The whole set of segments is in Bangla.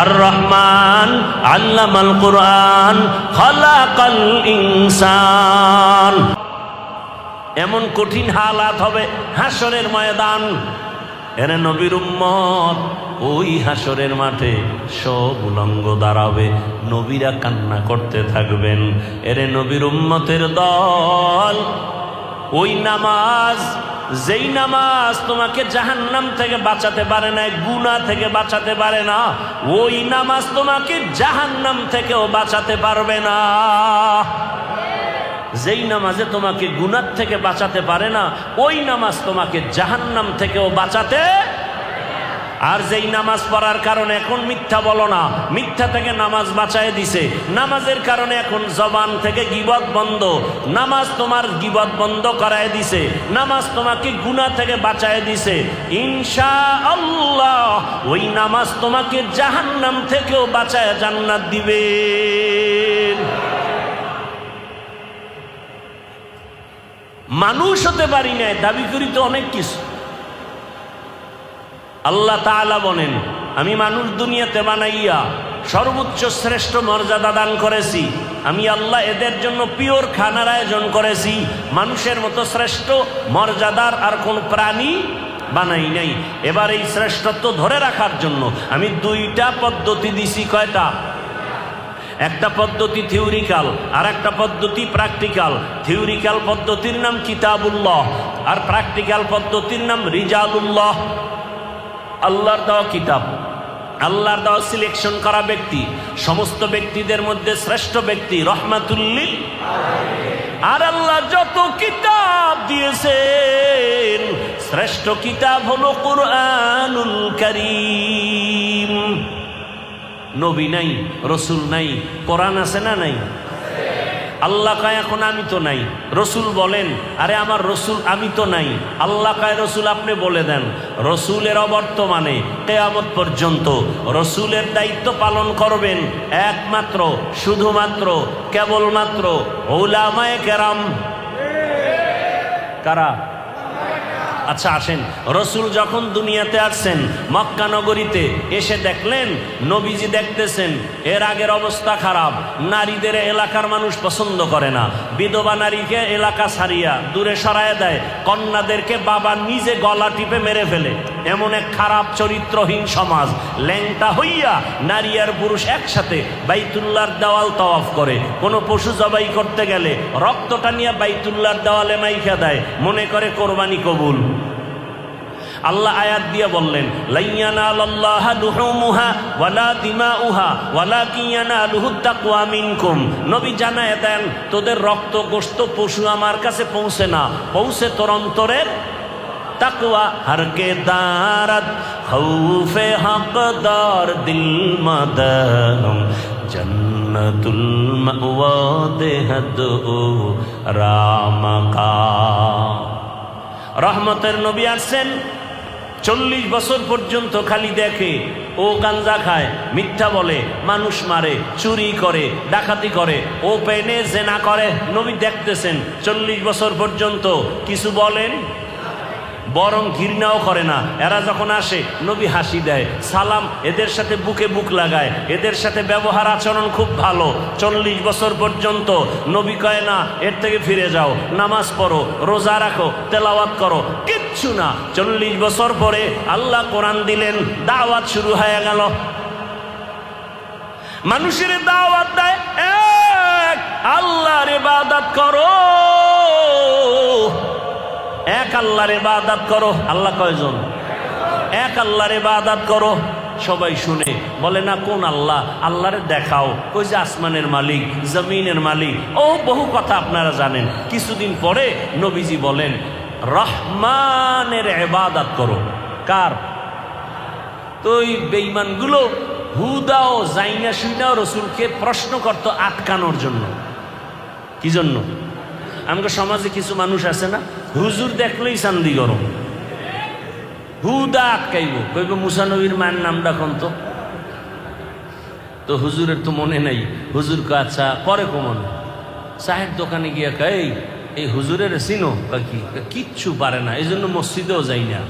আর রহমান আল্লামাল কোরআন খালাকাল ইনসান। এমন কঠিন হালাত হবে হাসরের ময়দান। এরে নবীর উম্মত ওই হাসরের মাঠে সব উলঙ্গ দাঁড়াবে, নবীরা কান্না করতে থাকবেন। এরে নবীর উম্মতের দল, ওই নামাজ যেই নামাজ তোমাকে জাহান্নাম থেকে বাঁচাতে পারে না গুনা থেকে বাঁচাতে পারে না, ওই নামাজ তোমাকে জাহান্নাম থেকেও বাঁচাতে পারবে না। যেই নামাজে তোমাকে গুনার থেকে বাঁচাতে পারে না, ওই নামাজ তোমাকে জাহান্নাম থেকেও বাঁচাতে আর যেই নামাজ পড়ার কারণে এখন মিথ্যা বলো না, মিথ্যা থেকে নামাজ বাঁচায় দিছে। নামাজের কারণে এখন জবান থেকে গিবত বন্ধ। নামাজ তোমার গিবত বন্ধ করায় দিছে। নামাজ তোমাকে গুনাহ থেকে বাঁচায় দিছে। ইনশা আল্লাহ ওই নামাজ তোমাকে জাহান্নাম থেকেও বাঁচায় জান্নাত দিবে। মানুষ হতে পারি নাই, দাবি করি তো অনেক কিছু। আল্লাহ তাআলা বলেন, আমি মানুষ দুনিয়াতে বানাইয়া সর্বোচ্চ শ্রেষ্ঠ মর্যাদা দান করেছি। আমি আল্লাহ এদের জন্য পিওর খানার আয়োজন করেছি। মানুষের মতো শ্রেষ্ঠ মর্যাদার আর কোন প্রাণী বানাই নাই। এবার এই শ্রেষ্ঠত্ব ধরে রাখার জন্য আমি দুইটা পদ্ধতি দিছি কয়টা? একটা পদ্ধতি থিওরিক্যাল, আর একটা পদ্ধতি প্র্যাকটিক্যাল। থিওরিক্যাল পদ্ধতির নাম কিতাবুল্লাহ, আর প্র্যাকটিক্যাল পদ্ধতির নাম রিজালুল্লাহ। আল্লাহর দেওয়া কিতাব, আল্লাহর দেওয়া সিলেকশন করা ব্যক্তি, সমস্ত ব্যক্তিদের মধ্যে শ্রেষ্ঠ ব্যক্তি রহমাতুল্লিল আর আল্লাহ যত কিতাব দিয়েছেন, শ্রেষ্ঠ কিতাব হলো কোরআনুল করিম। নবী নাই, রসুল নাই, কোরআন আছে না নাই? আল্লাহ কায়, এখন আমি তো নাই। রসুল বলেন, আরে আমার রসুল, আমি তো নাই। আল্লাহ কায়, রসুল, আপনি বলে দেন, রসুলের অবর্তমানে কেয়ামত পর্যন্ত রসুলের দায়িত্ব পালন করবেন একমাত্র, শুধুমাত্র, কেবলমাত্র ওলামায় কেরাম। কারা? আচ্ছা আসেন। রসুল যখন দুনিয়াতে আসছেন, মক্কা নগরীতে, এসে দেখলেন, নবীজি দেখতেছেন, এর আগের অবস্থা খারাপ। নারীদের এলাকার মানুষ পছন্দ করে না। বিধবা নারীকে এলাকা সারিয়া দূরে সরায় দেয়। কন্যাদেরকে বাবা নিজে গলা টিপে মেরে ফেলে। এমন এক খারাপ চরিত্রহীন সমাজ। ল্যাংটা হইয়া নারী আর পুরুষ একসাথে বাইতুল্লার দেওয়াল তওয়াফ করে। কোনো পশু জবাই করতে গেলে রক্তটা নিয়ে বাইতুল্লার দেওয়ালে মাইখা দেয়। মনে করে কোরবানি কবুল। আল্লাহ আয়াত দিয়ে বললেন নবী জানায় দেন, তোদের রক্ত গোস্ত পশু আমার কাছে পৌঁছে না। পৌঁছে তোর অন্তরের তাকওয়া হর কে দারত, খৌফে হকদার দিল মদনম, জন্নতুল মাওয়া দেহদ রামকা রহমতের নবী আসছেন, চল্লিশ বছর পর্যন্ত খালি দেখে, ও গাঞ্জা খায়, মিথ্যা বলে, মানুষ মারে, চুরি করে, ডাকাতি করে, ও পেনে জেনা করে। নবী দেখতেছেন, চল্লিশ বছর পর্যন্ত কিছু বলেন? বরং ঘৃণাও করে না। এরা যখন আসে, নবী হাসি দেয়, সালাম এদের সাথে বুকে বুক লাগায়। এদের সাথে ব্যবহার আচরণ খুব ভালো। চল্লিশ বছর পর্যন্ত নবী কয়, না, এর থেকে ফিরে যাও। নামাজ পড়ো, রোজা রাখো, তেলাওয়াত করো। কিচ্ছু না। চল্লিশ বছর পরে আল্লাহ কোরআন দিলেন, দাওয়াত শুরু হয়ে গেল। মানুষের দাওয়াত দেয়, এক, আল্লাহর ইবাদত করো। এক আল্লাহর ইবাদত করো। আল্লাহ কয়জন? এক আল্লাহর ইবাদত করো। সবাই শুনে। বলে, না, কোন আল্লাহ? আল্লাহরে দেখাও। কই যে আসমানের মালিক, জমিনের মালিক? ও, বহু কথা আপনারা জানেন। কিছুদিন পরে নবীজি বলেন, রহমানের ইবাদত করো। কার? তো ওই বেইমানগুলো হুদাও জাইনা শুইনাও রসুলকে প্রশ্ন করতো আটকানোর জন্য। কি জন্য? আমাকে সমাজে কিছু মানুষ আছে না, হুজুর দেখলেই চান্দি গরম। হুদা আটকাইব। কইব মুসানবীর মায়ের নাম কোন তো। তো হুজুরের তো মনে নাই, হুজুর আচ্ছা পরে কমন চায়ের দোকানে গিয়া কই এই হুজুরের চিনো? কি? কিচ্ছু পারে না এই জন্য মসজিদেও যাই না।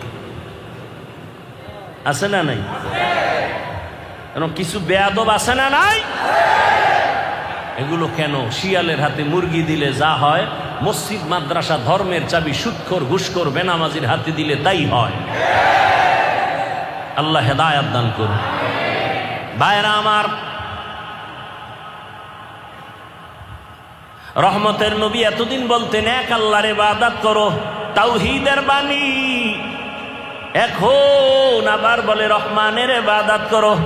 আছে না নাই? কেন, কিছু বেয়াদব আছে না নাই? এগুলো কেন শিয়ালের হাতে মুরগি দিলে যা হয়? মসজিদ, মাদ্রাসা, ধর্মের চাবি, সুৎখর, ঘুষখোর, বেনামাজির হাতে দিলে তাই হয়। আল্লাহ হেদায়াত দান করুন। ভাইরা আমার, রহমতের নবী এতদিন বলতেন, এক আল্লাহর ইবাদত করো, তাওহীদের বাণী। এখন আবার বলে, রহমানের ইবাদত করো।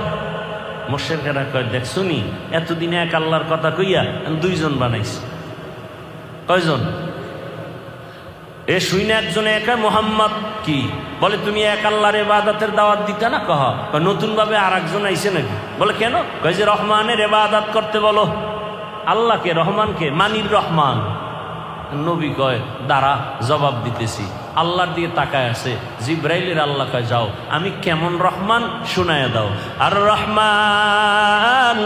মোশেরকেরা কয়, দেখ, শুনি, এতদিন এক আল্লাহর কথা কইয়া দুইজন বানাইছি। কয়জন? এ শুই না একজনে একা, মোহাম্মদ কি? বলে, তুমি এক আল্লাহর এবাদাতের দাওয়াত দিতে না কহ? নতুন ভাবে আর একজন আইসে নাকি? বলে, কেন? কয়, যে রহমানের এবাদাত করতে বলো। আল্লাহকে, রহমানকে, মানির রহমান। নবী কয় দ্বারা জবাব দিতেছি। আল্লাহর দিয়ে তাকায় আছে। জিব্রাইলের আল্লাহ কয়, যাও, আমি কেমন রহমান শুনায় দাও। আর রহমান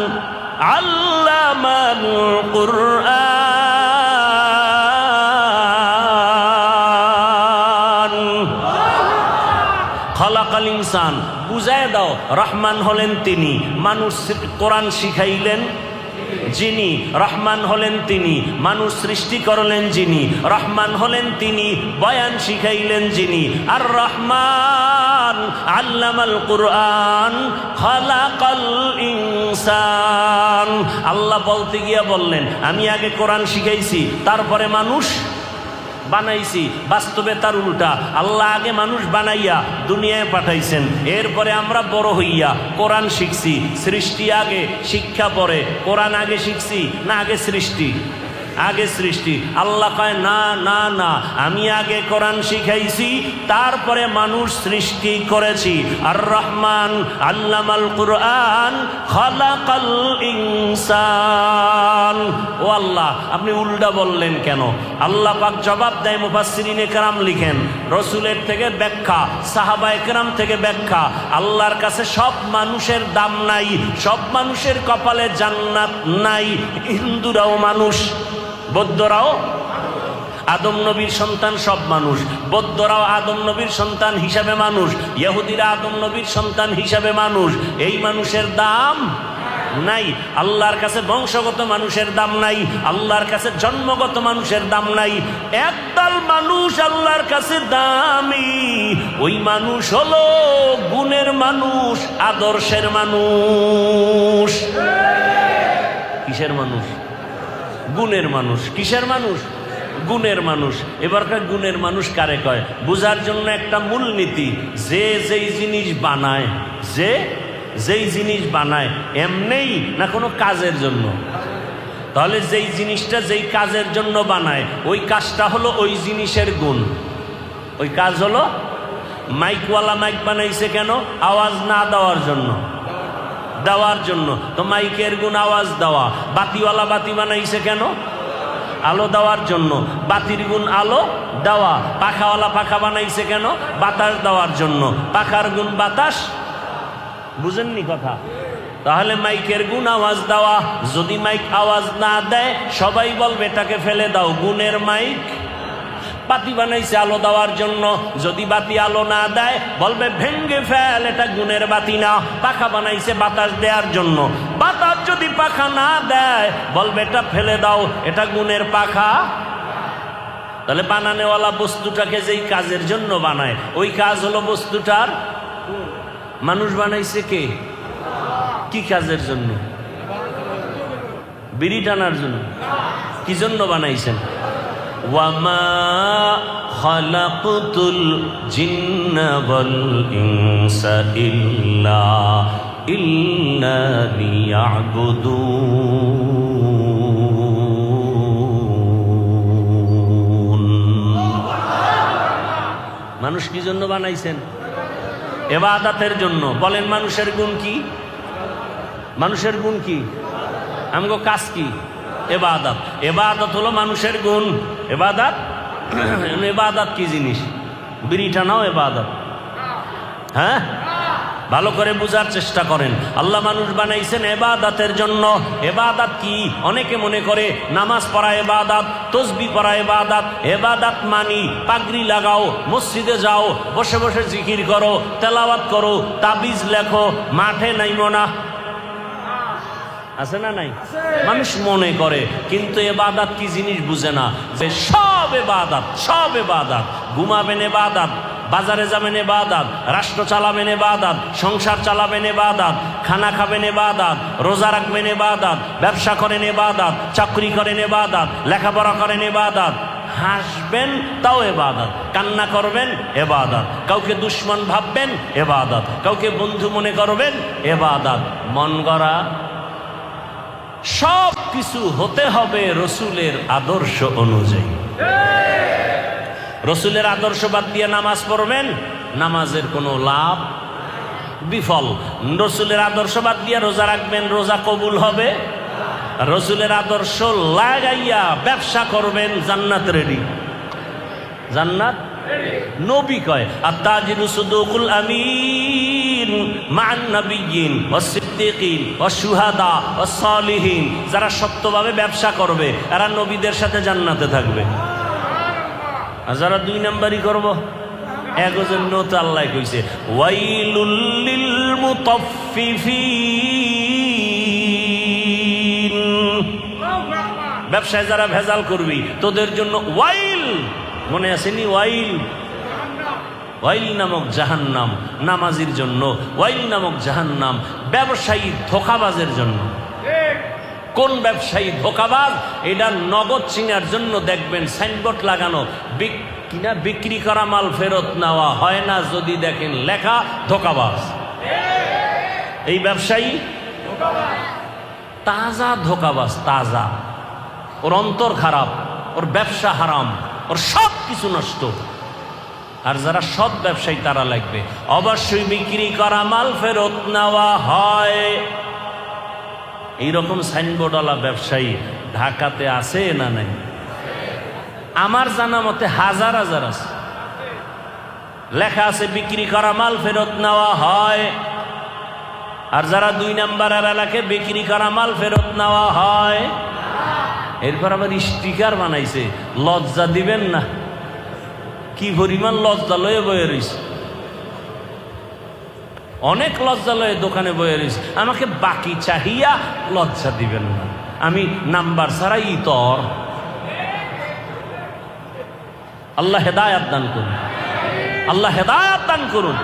আল্লামাল কুরআন। খলাকাল ইনসান, বুঝায় দাও, রহমান হলেন তিনি। মানুষ কোরআন শিখাইলেন যিনি রহমান হলেন তিনি, মানুষ সৃষ্টি করলেন যিনি, রহমান হলেন তিনি, বয়ান শিখাইলেন যিনি। আর রহমান আল্লামাল কুরআন, খালাকাল ইনসান। আল্লাহ বলতে গিয়া বললেন, আমি আগে কোরআন শিখাইছি, তারপরে মানুষ বানাইছি, বাস্তবে তার উল্টা। আল্লাহ আগে মানুষ বানাইয়া দুনিয়ায় পাঠাইছেন। এরপরে আমরা বড় হইয়া কোরআন শিখছি। সৃষ্টি আগে শিক্ষা পরে, কোরআন আগে শিখছি, না আগে সৃষ্টি। আগে সৃষ্টি। আল্লাহ কয়, না না না, আমি আগে কোরআন শিখাইছি, তারপরে মানুষ সৃষ্টি করেছি। আর রহমান আল্লামাল কুরআন, খালাকাল ইনসান। ও আল্লাহ, আপনি উল্টা বললেন কেন? আল্লাহ পাক জবাব দেয়, মুফাসসিরিনে কেরাম লিখেন, রসুলের থেকে ব্যাখ্যা সাহাবা একরাম থেকে ব্যাখ্যা, আল্লাহর কাছে সব মানুষের দাম নাই, সব মানুষের কপালে জান্নাত নাই, হিন্দুরাও মানুষ। বৌদ্ধরাও আদম নবীর সন্তান সব মানুষ। বৌদ্ধরাও আদম নবীর সন্তান হিসাবে মানুষ। ইহুদিরা আদম নবীর সন্তান হিসাবে মানুষ। এই মানুষের দাম নাই। আল্লাহর কাছে বংশগত মানুষের দাম নাই। আল্লাহর কাছে জন্মগত মানুষের দাম নাই। একদল মানুষ আল্লাহর কাছে দামি। ওই মানুষ হলো গুণের মানুষ, আদর্শের মানুষ। কিসের মানুষ? গুণের মানুষ। কিসের মানুষ? গুণের মানুষ। এবারকার গুণের মানুষ কারে কয়? বোঝার জন্য একটা মূলনীতি, যে যেই জিনিস বানায়, যে যেই জিনিস বানায়, এমনেই না কোনো কাজের জন্য? তাহলে যেই জিনিসটা যেই কাজের জন্য বানায়, ওই কাজটা হলো ওই জিনিসের গুণ। ওই কাজ হলো, মাইকওয়ালা মাইক বানাইছে কেন? আওয়াজ না দেওয়ার জন্য। দেওয়ার জন্য। তো মাইকের গুণ আওয়াজ দেওয়া। বাতিওয়ালা বাতি বানাইছে কেন? আলো দেওয়ার জন্য। বাতির গুণ আলো দেওয়া। পাখাওয়ালা পাখা বানাইছে কেন? বাতাস দেওয়ার জন্য। পাখার গুণ বাতাস? বুঝেননি কথা? তাহলে মাইকের গুণ আওয়াজ দেওয়া। যদি মাইক আওয়াজ না দেয়, সবাই বলবে, এটাকে ফেলে দাও। গুণের মাইক বাতি বানাইছে আলো দেওয়ার জন্য। যদি বাতি আলো না দেয়, বলবে, ভেঙ্গে ফেল, এটা গুণের বাতি না। পাখা বানাইছে বাতাস দেওয়ার জন্য। বাতাস যদি পাখা না দেয়, বলবে, এটা ফেলে দাও, এটা গুণের পাখা। তাহলে বানানেওয়ালা বস্তুটাকে যেই কাজের জন্য বানায়, ওই কাজ হলো বস্তুটার মানুষ বানাইছে কে? কি কাজের জন্য? বিড়ি টানার জন্য। কি জন্য বানাইছেন? ওয়ামা ইল্লা মানুষ কি জন্য বানাইছেন? এবাদাতের জন্য। বলেন মানুষের গুণ কি? মানুষের গুণ কি? আমগো কাজ কি? এবাদত। এবাদত হলো মানুষের গুণ। এবাদত? এবাদত কি জিনিস? বিড়ি টানাও এবাদত। হ্যাঁ? ভালো করে বুঝার চেষ্টা করেন। আল্লাহ মানুষ বানাইছেন এবাদাতের জন্য। এবাদাত কি? অনেকে মনে করে নামাজ পড়া এবাদাত তসবি পড়া এবাদাত। এবাদাত মানি পাগড়ি লাগাও মসজিদে যাও বসে বসে জিকির করো তেলাওয়াত করো তাবিজ লেখো মাঠে নাইমো না। আছে না নাই? মানুষ মনে করে, কিন্তু এবাদাত কি জিনিস বুঝে না? যে সব এবাদাত সব এবাদাত। ঘুমাবেন এবাদাত, বাজারে যাবেন এবাদাত, রাষ্ট্র চালাবেন এবাদাত, সংসার চালাবেন এবাদাত, খানা খাবেন এবাদাত, রোজা রাখবেন এবাদাত, ব্যবসা করেন এবাদাত, চাকরি করেন এবাদাত, লেখাপড়া করেন এবাদাত। হাসবেন, তাও এবাদত। কান্না করবেন, এবাদত। কাউকে দুশ্মন ভাববেন, এবাদত। কাউকে বন্ধু মনে করবেন, এবাদত। মন গড়া সব কিছু হতে হবে রসুলের আদর্শ অনুযায়ী। রসুলের আদর্শ বাদ দিয়ে নামাজ পড়বেন, নামাজের কোনো লাভ বিফল। রসুলের আদর্শ বাদ দিয়ে রোজা রাখবেন, রোজা কবুল হবে। রসুলের আদর্শ লাগাইয়া ব্যবসা করবেন, জান্নাত রেডি জান্নাত? নবী কয় আর তাজিরু সুদুকুল আমিন। মান নবিয়িন ও সিদ্দিকিন ও সুহাদা যারা সত্যভাবে ব্যবসা করবে, এরা নবীদের সাথে জান্নাতে থাকবে। আর যারা দুই নাম্বারই করব, একজন নত আল্লাহ কইছে ওয়াইলুল্লিল মুতাফফিফিন ব্যবসায় যারা ভেজাল করবি, তোদের জন্য ওয়াইল, মনে আসেনি ওয়াইল। ওয়াইল নামক জাহান্নাম নামাজির জন্য, ওয়াইল নামক জাহান্নাম ব্যবসায়ী ধোকাবাজের জন্য। কোন ব্যবসায়ী ধোকাবাজ? এটা নগদ চিনার জন্য দেখবেন সাইনবোর্ড লাগানো কিনা বিক্রি করা মাল ফেরত নেওয়া হয় না যদি দেখেন লেখা ধোকাবাজ। এই ব্যবসায়ী? তাজা ধোকাবাজ, তাজা। ওর অন্তর খারাপ, ওর ব্যবসা হারাম, ওর সব কিছু নষ্ট। আর যারা সৎ ব্যবসায়ী, তারা লাগবে। অবশ্যই বিক্রি করা মাল ফেরত নেওয়া হয়। এইরকম সাইনবোর্ডওয়ালা ব্যবসায়ী ঢাকাতে আছে না নাই? আমার জানা মতে হাজার হাজার আছে। লেখা আছে, বিক্রি করা মাল ফেরত নেওয়া হয়। আর যারা দুই নাম্বারের এলাকায় বিক্রি করা মাল ফেরত নেওয়া হয়। এরপর আবার স্টিকার বানাইছে, লজ্জা দিবেন না। কি পরিমাণ লজ্জা লয়ে বয়ে রয়েছে অনেক লজ্জা লয়ে দোকানে বয়ে রয়েছে আমাকে বাকি চাহিয়া লজ্জা দিবেন না। আমি নাম্বার ছাড়াই ইতর। আল্লাহ হেদায়াত দান করুন। আল্লাহ হেদায়াত দান করুন।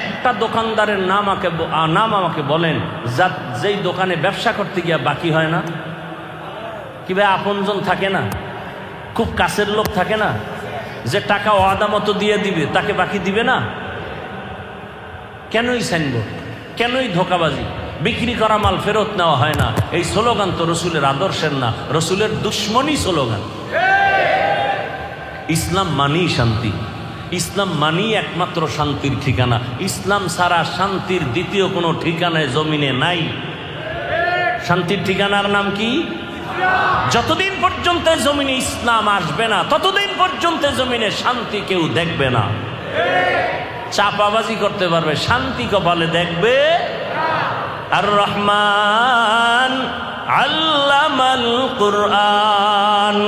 একটা দোকানদারের নাম আমাকে নাম আমাকে বলেন যা যেই দোকানে ব্যবসা করতে গিয়া বাকি হয় না, কি ভাই আপনজন থাকে না? খুব কাছের লোক থাকে না? যে টাকা ওয়াদা মতো দিয়ে দিবে, তাকে বাকি দিবে না? কেনই সাইনবোর্ড? কেনই ধোকাবাজি? বিক্রি করা মাল ফেরত নেওয়া হয় না। এই স্লোগান তো রসুলের আদর্শের না, রসুলের দুশ্মনী স্লোগান। ইসলাম মানি শান্তি। ইসলাম মানি একমাত্র শান্তির ঠিকানা। ইসলাম ছাড়া শান্তির দ্বিতীয় কোনো ঠিকানায় জমিনে নাই। শান্তির ঠিকানার নাম কি? যতদিন পর্যন্ত জমিনে ইসলাম আসবে না, ততদিন পর্যন্ত জমিনে শান্তি কেউ দেখবে না। চাপাবাজি করতে পারবে, শান্তি কপালে দেখবে। আর রহমান আল্লামাল কোরআন।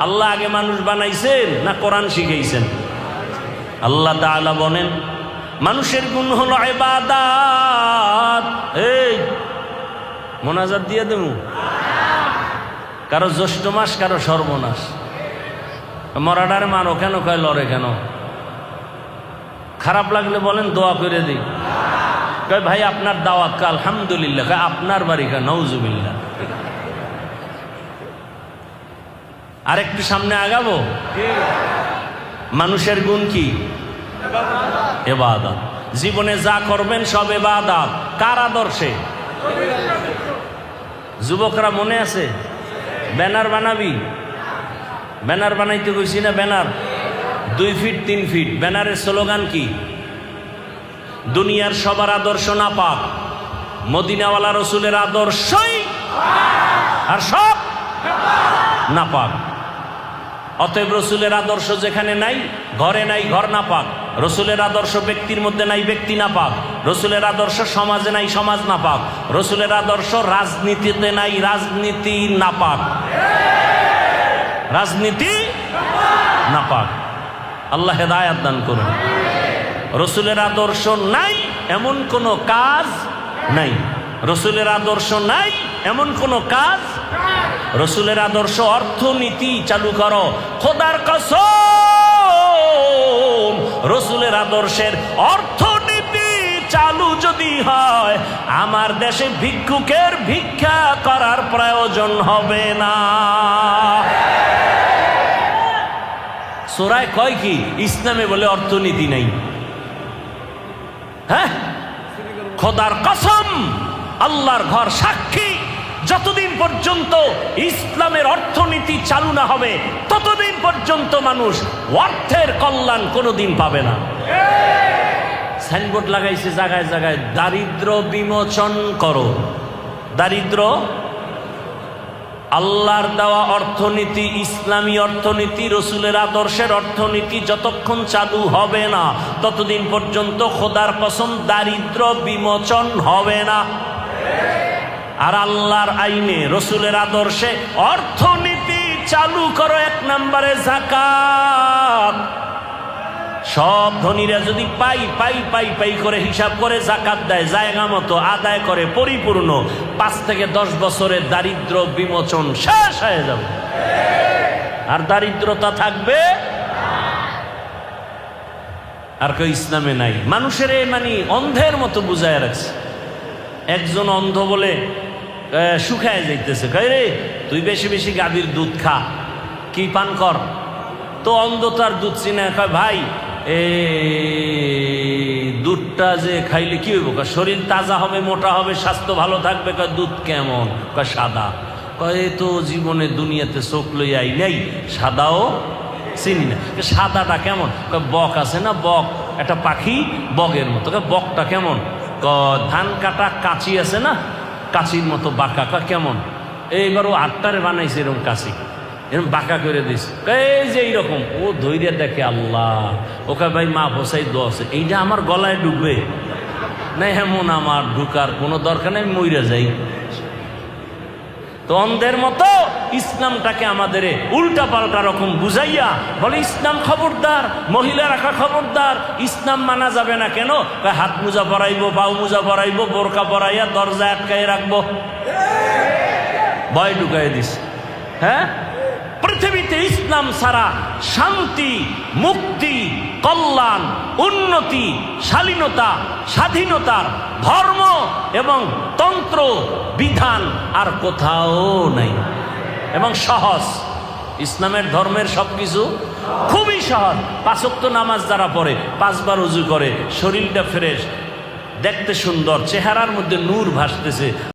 আল্লাহ আগে মানুষ বানাইছেন না কোরআন শিখাইছেন? আল্লাহ তাআলা বলেন, মানুষের গুণ হলো এবাদাত এই, মোনাজাত দিয়ে দেবো? কারও জ্যৈষ্ঠ মাস, কারও সর্বনাশ। মরাডারে মারো কেন? কয় লড়ে কেন? খারাপ লাগলে বলেন, দোয়া করে দিই। কয়, ভাই, আপনার দাওয়াত কা আলহামদুলিল্লাহ। কয়, আপনার বাড়ি কা নৌজুবিল্লা আরেকটু সামনে আগাবো? মানুষের গুণ কি? এবাদত। জীবনে যা করবেন সব এবাদত। কার আদর্শে? যুবকরা মনে আছে? ব্যানার বানাবি? ব্যানার বানাইতে কইছি না ব্যানার? দুই ফিট, তিন ফিট। ব্যানারের স্লোগান কি? দুনিয়ার সবার আদর্শ না পাক মদিনাওয়ালা রসুলের আদর্শই আর সব না পাক অতএব রসুলের আদর্শ যেখানে নাই, ঘরে নাই, ঘর না পাক রসুলের আদর্শ ব্যক্তির মধ্যে নাই, ব্যক্তি না পাক রসুলের আদর্শ সমাজে নাই, সমাজ না পাক। রসুলের আদর্শ রাজনীতিতে নাই, রাজনীতি না পাক। রাজনীতি না পাক। আল্লাহ হেদায়াত দান করুন। রসুলের আদর্শ নাই, এমন কোনো কাজ নাই। রসুলের আদর্শ নাই, এমন কোন কাজ রসুলের আদর্শ অর্থনীতি চালু করো। খোদার কসম, রসুলের আদর্শের অর্থনীতি চালু যদি হয়, আমার দেশে ভিক্ষুকের ভিক্ষা করার প্রয়োজন হবে না। সোরায় কয় কি? ইসলামে বলে অর্থনীতি নাই। হ্যাঁ? খোদার কসম, আল্লাহর ঘর সাক্ষী। যতদিন পর্যন্ত ইসলামের অর্থনীতি চালু না হবে, ততদিন পর্যন্ত মানুষ অর্থের কল্যাণ কোনোদিন পাবে না। সাইনবোর্ড লাগাইছে জায়গায় জায়গায়, দারিদ্র বিমোচন করো। দারিদ্র, আল্লাহর দেওয়া অর্থনীতি, ইসলামী অর্থনীতি, রসুলের আদর্শের অর্থনীতি যতক্ষণ চালু হবে না, ততদিন পর্যন্ত খোদার কসম দারিদ্র বিমোচন হবে না। আর আল্লাহর আইনে, রসুলের আদর্শে অর্থনীতি চালু করো এক নম্বরে জাকাত সব ধনীরা যদি পাই পাই পাই পাই করে হিসাব করে জাকাত দেয়, জায়গা মতো আদায় করে, পরিপূর্ণ, পাঁচ থেকে দশ বছরের দারিদ্র বিমোচন শেষ হয়ে যাবে। আর দারিদ্রতা থাকবে? আর কেউ ইসলামে নাই। মানুষের এ মানে অন্ধের মতো বুঝায় রাখছে। একজন অন্ধ বলে শুকায় যাইতেছে। কয় রে, তুই বেশি বেশি গাভীর দুধ খা, কি পান কর? তো অন্ধ তার দুধ চিনে কয়, ভাই দুধটা যে খাইলে কি হইব? শরীর তাজা হবে, মোটা হবে, স্বাস্থ্য ভালো থাকবে, কয়, দুধ কেমন? কয়, সাদা। কয় তো জীবনে দুনিয়াতে চোখ লই আই নাই, সাদাও চিনি না সাদাটা কেমন? বক আছে না, বক? একটা পাখি বগের মতো। বকটা কেমন? ক- ধান কাটা কাঁচি আছে না, কাঁচির মতো বাঁকা। কেমন? এইবারও আটটারে বানাইছে এরকম কাঁচি। এরকম বাঁকা করে দিস। এই যে এইরকম। ও ধৈর্য দেখে, আল্লাহ। ওকে ভাই, মা হোসাই দোষ এইটা আমার গলায় ডুববে না, এমন আমার ঢুকার কোনো দরকার নেই মইরা যাই। তো অন্ধের মতো ইসলামটাকে আমাদের উল্টা পাল্টা রকম বুঝাইয়া বলে, ইসলাম খবরদার মহিলা রাখা খবরদার, ইসলাম মানা যাবে না কেন? হাত মোজা পরাইবো, পাও মোজা পরাইবো, বোরকা পরাইয়া দরজা আটকাই রাখব। ভয় ঢুকাই দিস। হ্যাঁ? পৃথিবীতে ইসলাম ছাড়া শান্তি, মুক্তি, কল্যাণ, উন্নতি, শালীনতা, স্বাধীনতার ধর্ম এবং তন্ত্র, বিধান আর কোথাও নাই। এবং সহজ। ইসলামের ধর্মের সব কিছু খুবই সহজ। পাঁচক্ত নামাজ যারা পড়ে, পাঁচবার উজু করে, শরীরটা ফ্রেশ, দেখতে সুন্দর, চেহারার মধ্যে নূর ভাসতেছে।